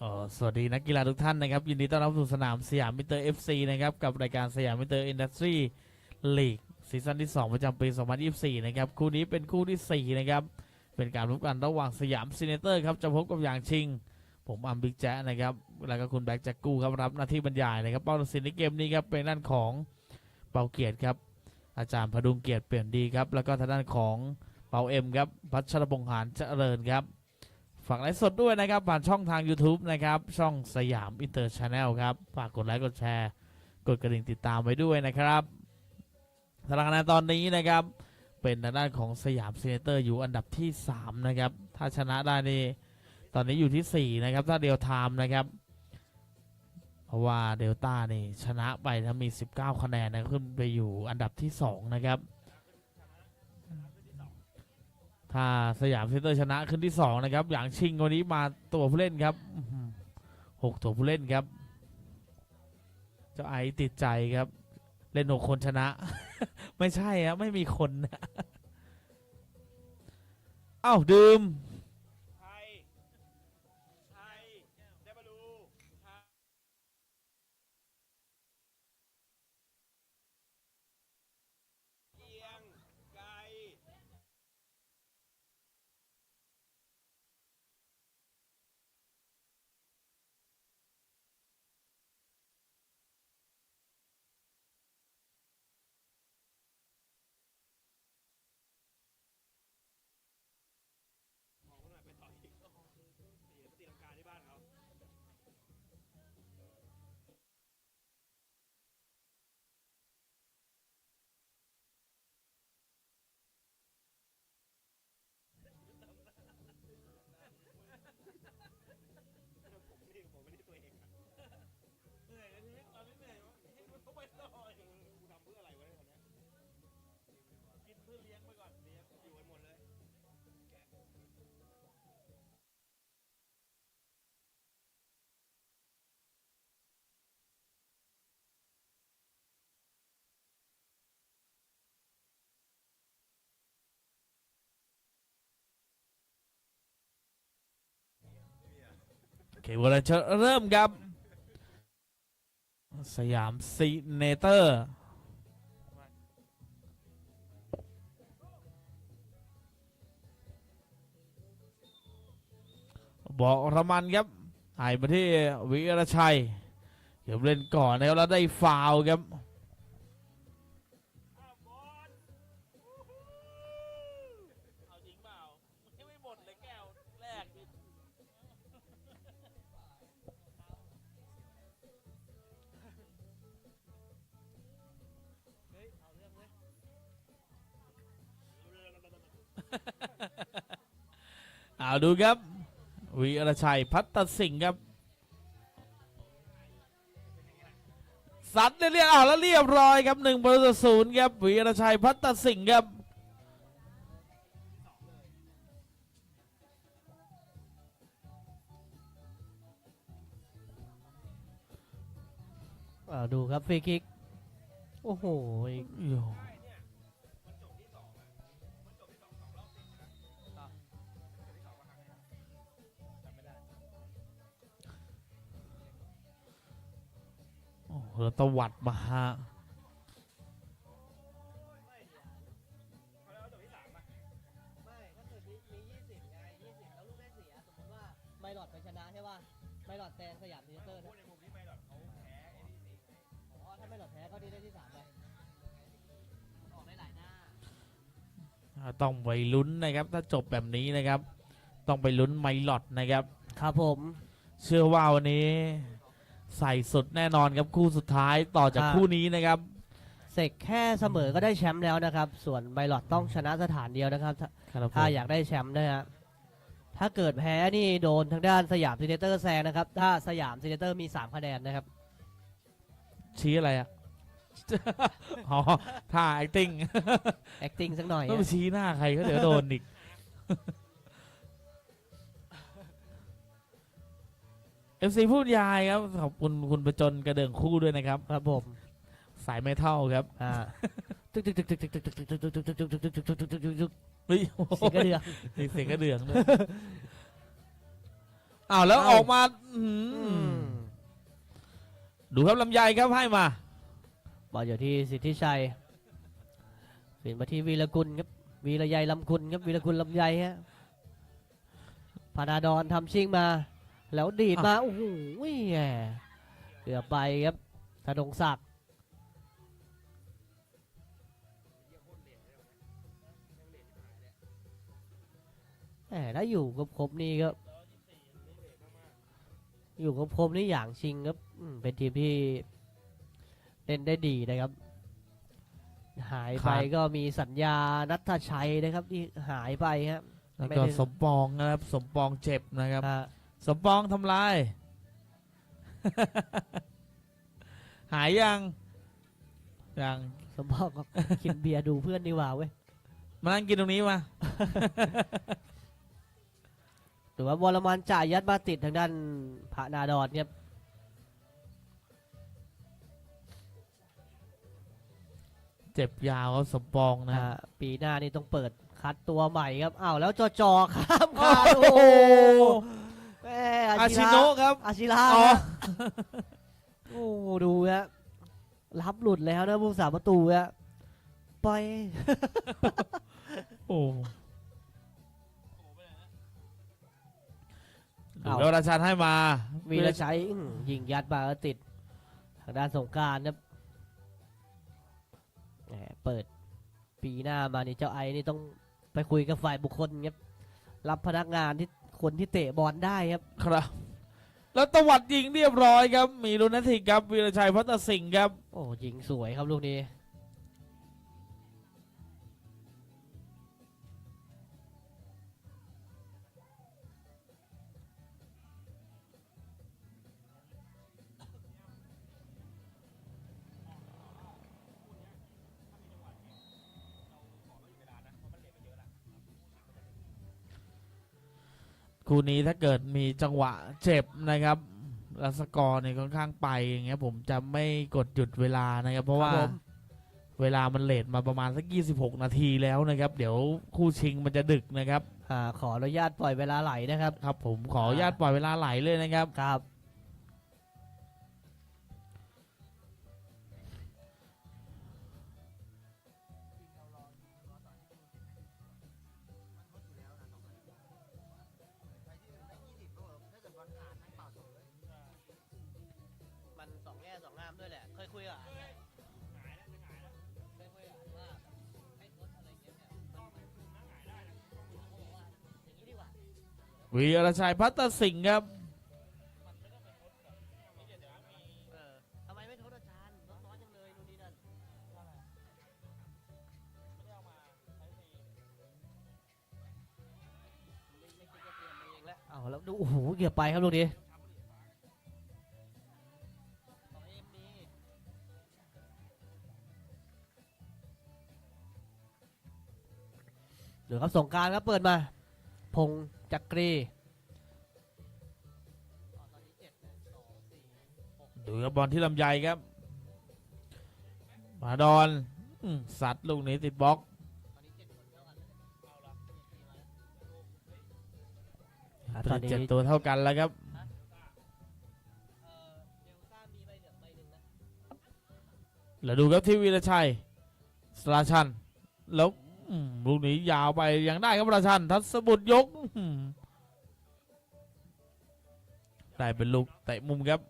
เอ่อสวัสดีนักกีฬาทุกท่านนะครับ ยินดีต้อนรับสู่สนามสยามมิเตอร์ FC นะครับ กับรายการสยามมิเตอร์อินดัสทรีลีกซีซั่นที่ 2 ประจำปี 2024 นะครับ คู่นี้เป็นคู่ที่ 4 นะครับ เป็นการพบกันระหว่างสยามซีเนเตอร์ครับ จะพบกับอย่างชิง ผมอัมบิ๊กแจ๊ะนะครับ แล้วก็คุณแบ็กแจ็คกู้ครับ รับหน้าที่บรรยายนะครับ เป้าตัดสินในเกมนี้ครับ เป็นด้านของเปาเกียรติครับ อาจารย์พดุงเกียรติเปลี่ยนดีครับ แล้วก็ทางด้านของเปาเอ็มครับ พัชรพงษ์หานเจริญครับ ฝากไลฟ์สดด้วยนะครับผ่านช่องทาง YouTube นะครับ ช่องสยามอินเตอร์ชาแนลครับ ฝากกดไลค์กดแชร์ กดกระดิ่งติดตามไว้ด้วยนะครับสถานการณ์ตอนนี้นะครับ เป็นทางด้านของสยามซีเนเตอร์อยู่อันดับที่ 3 นะครับ ถ้าชนะได้นี่ตอนนี้อยู่ที่ 4 นะครับ ถ้าเดียวไทม์นะครับ เพราะว่าเดลต้านี่ชนะไปถ้ามี 19 คะแนนนะขึ้นไปอยู่อันดับที่ 2 นะครับ ถ้าสยามเซ็นเตอร์ชนะขึ้นที่2นะครับ อย่างชิงวันนี้มาตัวผู้เล่นครับอื้อหือหกตัวผู้เล่นครับ เจ้าไอติดใจครับ เล่นหกคนชนะ ไม่ใช่ครับไม่มีคนนะ เอ้า ดื่ม โอเคเวลาจะเริ่มครับ สยามซีเนเตอร์บอกระมันครับหายมาที่วิรชัย เดี๋ยวเล่นก่อนนะครับแล้วได้ฟาวครับ เอาดูครับวิรชัยพัตตสิงห์ครับ สัตว์เรียกเอาแล้วเรียบร้อยครับหนึ่งประตูต่อศูนย์ครับวิรชัยพัตตสิงห์ครับอ่าดูครับฟรีคิก โอ้โห ตวัดมาฮะเขาแล้วจบที่สามอะไม่ถ้าเกิดมีมียี่สิบไงยี่สิบแล้วลูกได้เสียสมมติว่าไมลอดไปชนะใช่ป่ะไมลอดแซงสยามทีเตอร์พูนะดในมุมที่ไม่หรอกเขาแพ้ไอ้นี่สิอ๋อถ้าไมลอดแพ้ก็ดีได้ที่สามไปออกได้หลายหน้าต้องไปลุ้นนะครับ ถ้าจบแบบนี้นะครับ ต้องไปลุ้นไมลอดนะครับ ครับผม เชื่อว่าวันนี้ ใส่สุดแน่นอนครับคู่สุดท้ายต่อจากครับคู่นี้นะครับ เสกแค่เสมอก็ได้แชมป์แล้วนะครับ ส่วนไมลอดต้องชนะสถานเดียวนะครับ ถ้าครับผม ถ้าอยากได้แชมป์นะฮะถ้าเกิดแพ้นี่โดนทางด้านสยามซีเนเตอร์แซงนะครับ ถ้าสยามซีเนเตอร์มี 3 คะแนนนะครับ ชี้อะไรอะ อ๋อท่า acting acting สักหน่อยต้องไปฮะชี้หน้าใครก็เดี๋ยวโดนอีก เอฟซีพูดยายครับ ขอบคุณคุณประจนกระเดื่องคู่ด้วยนะครับ ครับผม สายไม่เท่าครับอ่าเฮ้ยโอ้โหเสียงกระเดือกมีเสียงกระเดื่องด้วยอ้าวแล้วเอ้าออกมาอื้อหือดูครับลำไยครับให้มาบอลอยู่ที่สิทธิชัยเปลี่ยนมาที่วีรกุลครับวีรใยลำกุลครับวีรกุลลำไยฮะพานาดอนทำชิงมา แล้วดีดมาโอ้โหแหม่เกือบไปครับธนงศักดิ์แหมถ้าอยู่กับครบนี่ก็อยู่กับครบนี่อย่างชิงครับอืมเป็นทีมที่เล่นได้ดีนะครับ หายไปขาดก็มีสัญญานัทชัยนะครับ ที่หายไปครับแล้วไม่ก็ได้สมปองนะครับ สมปองเจ็บนะครับอ่า สมปองทำลาย หายยังยังสมบอกก็กินเบียร์ดูเพื่อนดีกว่าเว้ยมานั่งกินตรงนี้มา หรือว่าวรมันจ่ายยัดมาติดทางด้านพระนาดอนครับเจ็บยาวครับสมปองนะอ่าปีหน้านี่ต้องเปิดคัดตัวใหม่ครับอ้าวแล้วจอจอข้ามโอ้คานโหโอ้โหแม่ อาอาชิชิโนะระครับ อาชิระอ๋อ นะโอ้โหดูฮะรับหลุดแล้วนะผู้สาประตูฮะไปโอ้ดูแล้วราชันให้มาวีรชัยอื้อยิงยัดมาแล้วติด ทางด้านสงกรารครับแหมเปิดปีหน้ามานี่เจ้าไอ้นี่ต้องไปคุยกับฝ่ายบุคคลครับรับพนักงานที่ คนที่เตะบอลได้ครับ ครับ แล้วตวัดยิงเรียบร้อยครับ มีลุนาทิกครับวีรชัยพัตสิงห์ครับ โอ้ยิงสวยครับลูกนี้ คู่นี้ถ้าเกิดมีจังหวะเจ็บนะครับแล้วสกอร์เนี่ยค่อนข้างไปอย่างเงี้ยผมจะไม่กดหยุดเวลานะครับ เพราะว่าครับผมเวลามันเลทมาประมาณสัก 26 นาทีแล้วนะครับ เดี๋ยวคู่ชิงมันจะดึกนะครับอ่าขออนุญาตปล่อยเวลาไหลนะครับ ครับ ผมขออนุญาตปล่อยเวลาไหลเลยนะครับ ครับ วีรชัยพัตสิงห์ครับเออทำไมไม่โทษอาจารย์ลดน้อยจังเลยนู่นนี่นั่นไม่ไม่คิดจะเตรียมมาเองแล้วแล้วดูโอ้โหเกือบไปครับลูกนี้เดี๋ยวครับสงการครับเปิดมา พง จักรีอ๋อตอนนี้เจ็ดหนึ่งสองสี่หกดูครับบอลที่ลำไยครับ มาดอนอืมสัตว์ลูกนี้ติดบล็อกอะตอนนี้เจ็ดตัวเท่ากันแล้วครับเอ่อเดลต้ามีใบเหลืองใบหนึ่งนะแล้วดูครับที่วีรชัยสราชัน แล้วอืม ลูกนี้ยาวไปยังได้ครับราชันทัศบุตรยกได้เป็นลูกเตะมุมครับ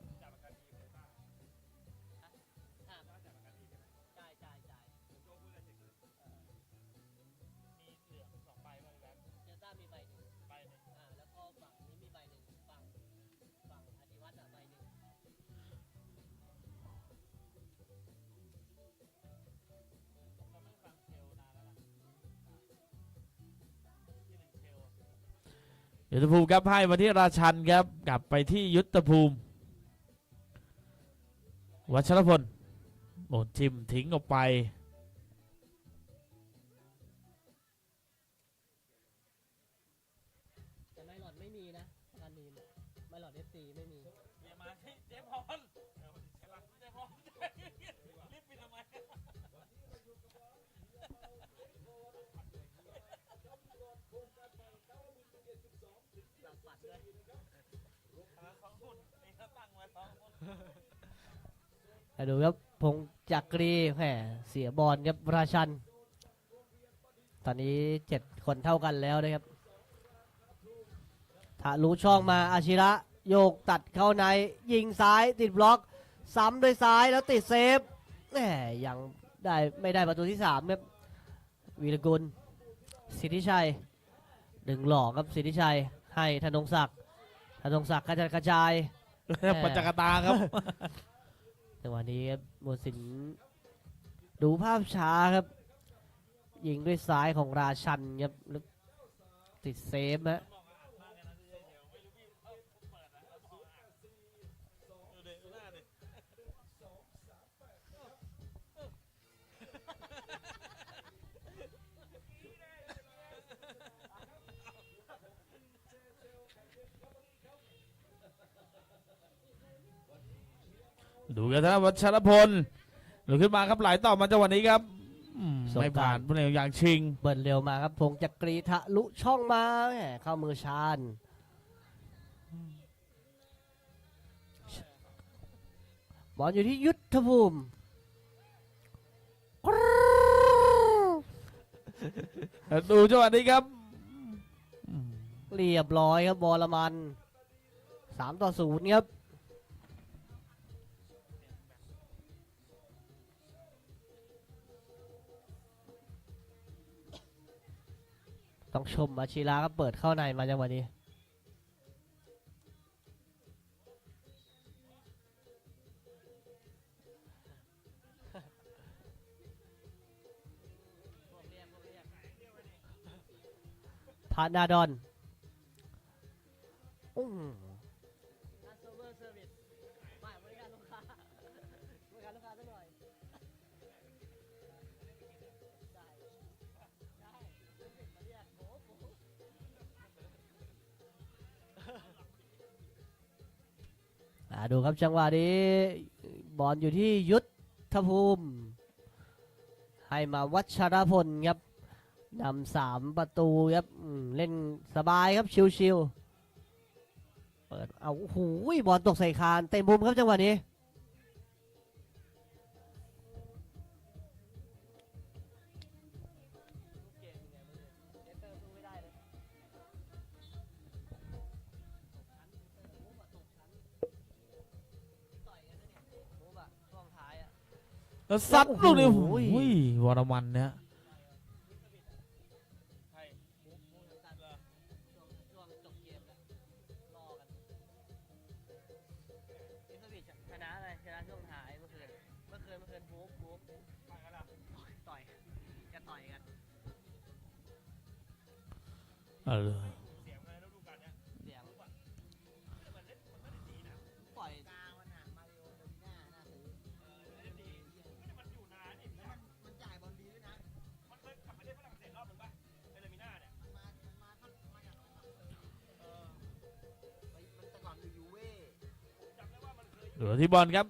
ยุทธภูมิครับให้มาที่ราชันครับ กลับไปที่ยุทธภูมิ วัชรพลโอ้ทิมทิ้งออกไป แต่ไม่หลอดไม่มีนะงานนี้ไม่หลอดเอฟซีไม่มีเจ๊พร ให้ดูครับพงจักรีแหมเสียบอลครับราชัน ตอนนี้เจ็ดคนเท่ากันแล้วนะครับทะลุช่องมาอาชิระโยกตัดเข้าในยิงซ้ายติดบล็อก ซ้ำด้วยซ้ายแล้วติดเซฟแหมยังได้ไม่ได้ประตูที่สามครับวีรกุลสิทธิชัยดึงหลอกครับสิทธิชัยให้ธนงศักดิ์ธนงศักดิ์กระจายกระจาย ปัจจกตาครับ จังหวะนี้ครับโมสินดูภาพช้าครับ ยิงด้วยซ้ายของราชันครับแล้วติดเซฟฮะ ดูกันนะวัชรพลหลุดขึ้นมาครับไหลต่อมาจังหวะนี้ครับอืมไม่ผ่านผู้เล่นอย่างชิง เบิร์นเร็วมาครับพงจักรีทะลุช่องมาแหมเข้ามือชาญบอลอยู่ที่ยุทธภูมิดูจังหวะนี้ครับอืมเรียบร้อยครับบอลมันสามต่อศูนย์ครับ ชมอาชีระก็เปิดเข้าในมาจังหวะนี้ พานาดอน ดูครับจังหวะนี้บอลอยู่ที่ยุทธภูมิ ให้มาวัชรพลครับนำสามประตูครับเล่นสบายครับชิวๆเปิดเอาโอ้โหบอลตกใส่คานเต็มมุมครับจังหวะนี้ แล้วซัดลูกนี้โอ้โอ้โหโหวรมันเนี่ยใช่มุกมุกเหรอชนะอะไรชนะช่วงท้ายเมื่อคืน เมื่อคืนเมื่อคืนบู๊บู๊ต่อยกันเหรอต่อย จะต่อยกัน เออ เหลือที่บอลครับ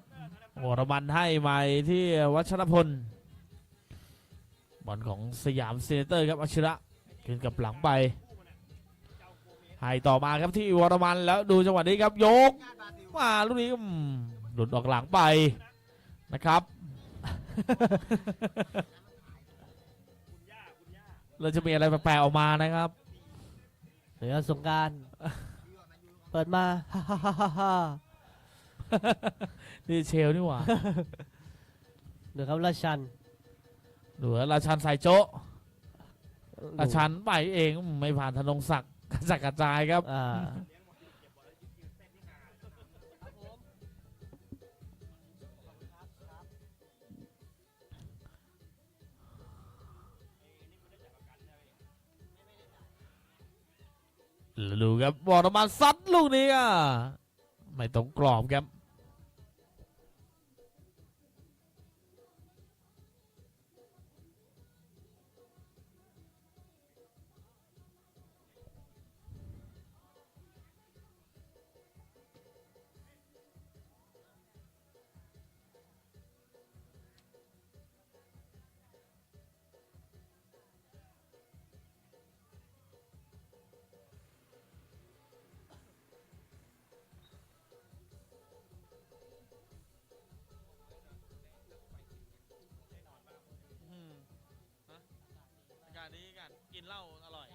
วรมันให้มาที่วัชรพล บอลของสยามเซเนเตอร์ครับอัชระขึ้นกับหลังไปให้ต่อมาครับที่วรมันแล้วดูจังหวะนี้ครับยกมาลูกนี้หลุดออกหลังไปนะครับเราจะมีอะไรแปลกๆออกมานะครับเหลือสงการ เปิดมาฮ่าฮ่าฮ่า นี่เชลนี่หว่าเดี๋ยวครับราชันเหลือราชันสายโจะราชันไปเองอืมไม่ผ่านธนงศักดิ์กระจัดกระจายครับ อ่าดูครับวรมันซัดลูกนี้อะไม่ตรงกรอบครับ การนี้กันกินเหล้าอร่อย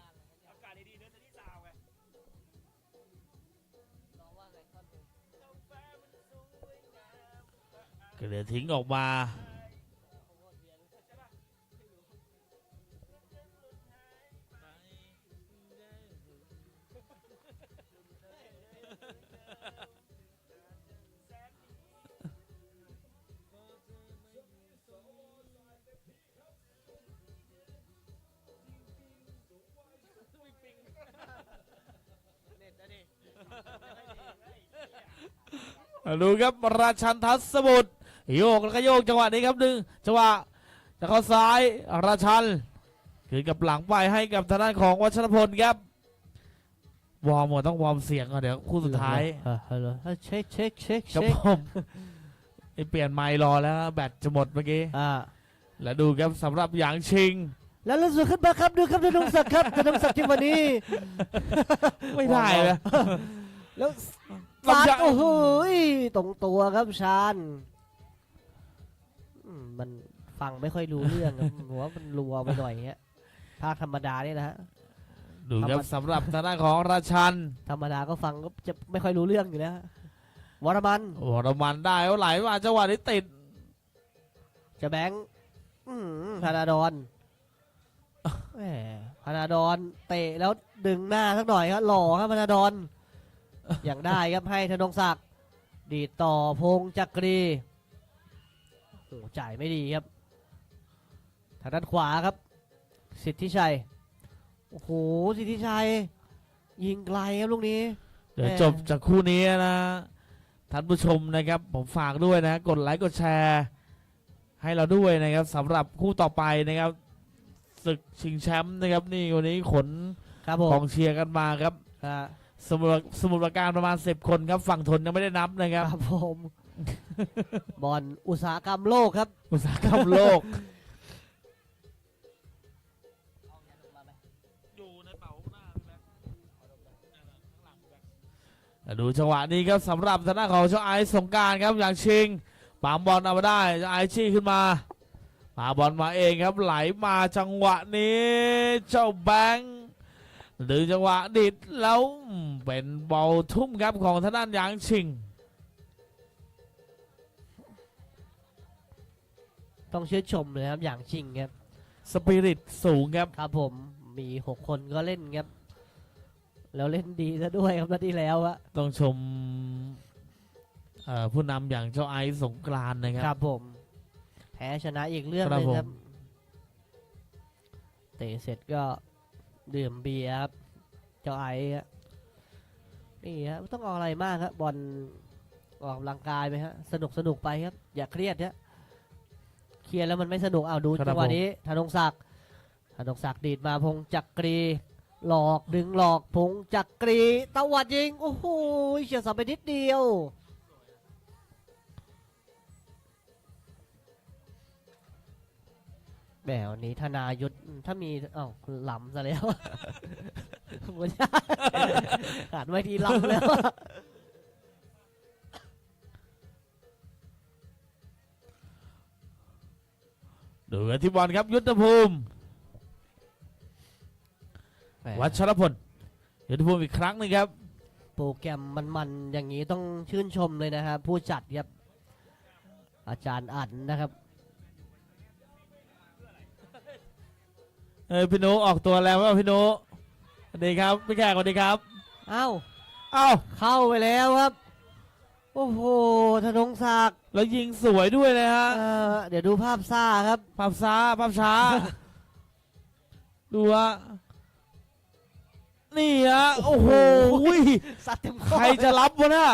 อากาศดีๆเนื้อจะที่ซาวไงก็เลยทิ้งออกมา ดูครับราชันทัศบุตรโยกแล้วก็โยกจังหวะนี้ครับหนึ่งจังหวะจะเข้าซ้ายราชันคืนกับหลังไปให้กับทางด้านของวัชรพลครับวอร์มหมดต้องวอร์มเสียงก่อนเดี๋ยวคู่สุดท้ายเออฮัลโหลเออเช็คเช็คเช็คครับเช็คผมนี่เปลี่ยนไมค์รอแล้วแบตจะหมดเมื่อกี้อ่าแล้วดูครับสำหรับหยางชิง แล้วล่าสุดขึ้นมาครับดูครับธนงศักดิ์ครับธนงศักดิ์ที่วันนี้ ไม่ได้เลยแล้วลำ ฟาดไยโอ้โหยตรงตัวครับชาญอืมมันฟังไม่ค่อยรู้เรื่องครับหัวามันรัวไปหน่อยฮะภาคธรรมดาเนี่ยนะฮะดูครับสำหรับทางด้านของราชัน ธรรมดาก็ฟังก็จะไม่ค่อยรู้เรื่องอยู่แล้ววรมันวรมันได้เอาไหลมาจังหวะนี้ติด จะแบงค์อืมพานาดอนแหมพานาดอนเตะแล้วดึงหน้าสักหน่อยครับหล่อครับพานาดอน อย่างได้ครับให้ธนงศักดิ์ดีดต่อพงษ์จักรีโอ้จ่ายไม่ดีครับทางด้านขวาครับ สิทธิชัย โอ้โห สิทธิชัย ยิงไกลครับลูกนี้ เดี๋ยวแหม่จบจากคู่นี้นะ ท่านผู้ชมนะครับ ผมฝากด้วยนะ กดไลค์กดแชร์ ให้เราด้วยนะครับสำหรับคู่ต่อไปนะครับศึกชิงแชมป์นะครับ นี่วันนี้ขนครับผกอมงเชียร์กันมาครับอ่า สมุทรสมุทรปราการประมาณ10คนครับ ฝั่งทนยังไม่ได้นับนะครับ ครับผมบอลอุตสาหกรรมโลกครับ อุตสาหกรรมโลกอยู่ในเป๋าหน้าดูจังหวะนี้ครับสำหรับทางด้านของเจ้าไอซ์สงกรารครับอย่างชิงปามบอลเอามาได้เจ้าไอซ์ชี้ขึ้นมาปาบอลมาเองครับไหลมาจังหวะนี้ เจ้าแบงค์ ดึงจังหวะดิดแล้วเป็นบอลทุ่มครับของทางด้านหยางชิง ต้องชื่นชมเลยครับอย่างจริงครับ สปิริตสูงครับ ครับผมมีหกคนก็เล่นครับ แล้วเล่นดีซะด้วยครับนัดที่แล้วอะต้องชมเอ่อผู้นำอย่างเจ้าไอซ์สงกรานต์นะคครัรับ บผม แพ้ชนะอีกเรื่องคหรับนึงผมครับเตะเสร็จก็ ดื่มเบียร์ครับเจ้าไอ้อะนี่ฮะไม่ต้องเอาอะไรมากครับบอลออกกำลังกายไปฮะสนุกสนุกไปครับ อย่าเครียดฮะเครียดแล้วมันไม่สนุกเอาดูครับจังหวะผมนี้ธนงศักดิ์ธนงศักดิ์ดีดมาพงจักรี หลอกดึงหลอกพงจักรีตะวัดยิงโอ้โหเฉียดเสับไปนิดเดียว แหมวันนี้ธนายุทธถ้ามีเอ้าหล้ำซะแล้วไม่ใช่ขาดไว้ทีหล้ำแล้วดูกันที่บอลครับ ยุทธภูมิวัชรพลยุทธภูมิอีกครั้งหนึงครับ โปรแกรมมันๆอย่างนี้ต้องชื่นชมเลยนะครับ ผู้จัดครับ อาจารย์อั๋นนะครับ เออพี่นุออกตัวแล้วว่าพี่นุสวัสดีครับพี่แขกสวัสดีครับเอ้าเอ้าเข้าไปแล้วครับ โอ้โหธนงศักดิ์แล้วยิงสวยด้วยนะฮะเอ่อเดี๋ยวดูภาพซ่าครับ ภาพช้าภาพช้า ดูฮะนี่ฮะโอ้โหสัตว์เต็มใครจะรับวะน่ะ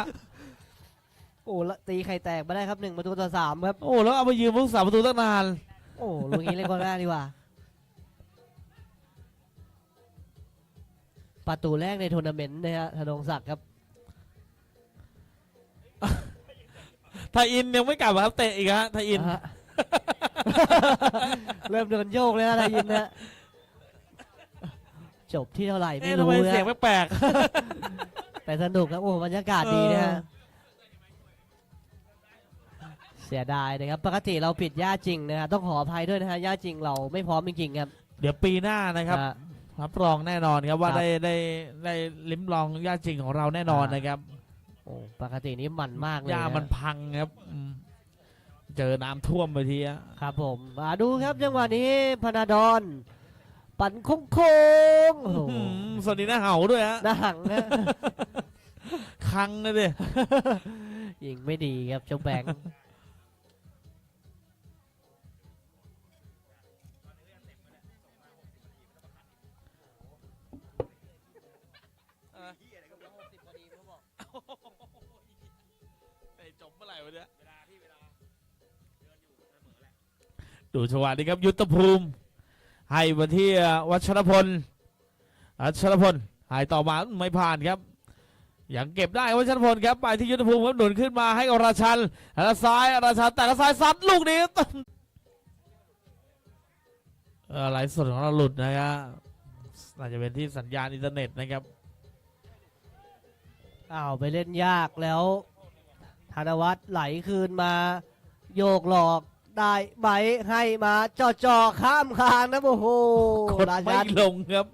โอ้ละตีไข่แตกมาได้ครับหนึ่งประตูต่อสามครับ โอ้แล้วเอามายืมผู้สาประตูตั้งนาน โอ้ลูกนี้เล่นกองหน้าดีกว่า ประตูแรกในทัวร์นาเมนต์นะฮะธนงศักดิ์ครับไทยอินยังไม่กลับมาครับเตะอีกฮะไทยอินฮะ เริ่มเดินโยกเลยนะทายินนะจบที่เท่าไหร่ไม่เอ๊ะทำรู้ไมนะเสียงแปลกแต่สนุกครับโอ้บรรยากาศดีนะฮะเสียดายนะครับ ปกติเราปิดย่าจริงนะฮะต้องขออภัยด้วยนะฮะย่าจริงเราไม่พร้อมจริงๆครับๆเดี๋ยวปีหน้านะครับอะ รับรองแน่นอนครับว่าครับ ได้ได้ได้ลิ้มลองหญ้าจริงของเราแน่นอนอ่านนะครับโอ้ปกตินี้มันมากเลยหญ้านะมันพังครับอืมเจอน้ำท่วมไปทีอะครับผมมาดูครับจังหวะนี้พนาดอนปั่นโค้งโค้งๆโอ้โหอื้อหือสวัสดีหน้าเห่าด้วยฮะหน้าหังนะ คังเลยดิ ยิงไม่ดีครับเจ้าแบงค์ จบเมื่อไหร่วะเนี่ยดูจังหวะนี้ครับยุทธภูมิให้มาที่วัชรพลวัชรพลหายต่อมาไม่ผ่านครับยังเก็บได้วัชรพลครับไปที่ยุทธภูมิครับหนุนขึ้นมาให้กับราชันแล้วซ้ายราชันแต่ละซ้ายซัดลูกนี้เออไลฟ์สดของเราหลุดนะครับน่าจะเป็นที่สัญญาณอินเทอร์เน็ตนะครับอ้าวไปเล่นยากแล้ว ธนวัฒน์ไหลคืนมา โยกหลอกได้ไหมให้มาจ่อจ่อๆข้ามคางนะโอ้โหกดราไม่ชันลงครับ